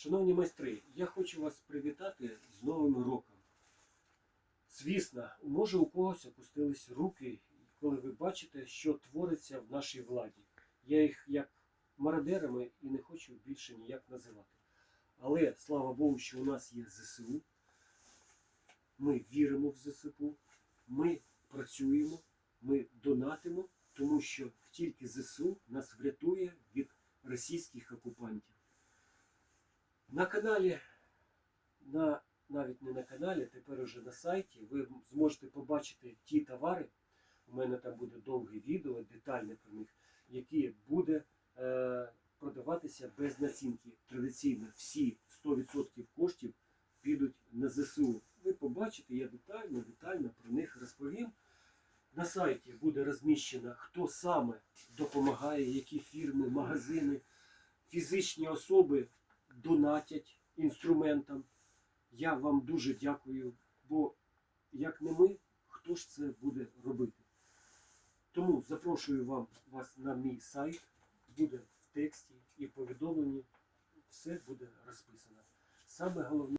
Шановні майстри, я хочу вас привітати з Новим роком. Звісно, може у когось опустились руки, коли ви бачите, що твориться в нашій владі. Я їх як мародерами і не хочу більше ніяк називати. Але слава Богу, що у нас є ЗСУ. Ми віримо в ЗСУ, ми працюємо, ми донатимо, тому що тільки ЗСУ нас врятує від російських окупантів. На каналі, на, навіть не на каналі, тепер уже на сайті, ви зможете побачити ті товари. У мене там буде довге відео, детальне про них, які буде е, продаватися без націнки. Традиційно всі 100% коштів підуть на ЗСУ. Ви побачите, я детально, детально про них розповім. На сайті буде розміщено, хто саме допомагає, які фірми, магазини, фізичні особи донатять інструментам. Я вам дуже дякую, бо як не ми, хто ж це буде робити? Тому запрошую вам, вас на мій сайт, буде в тексті і в повідомленні, все буде розписано. Саме головне.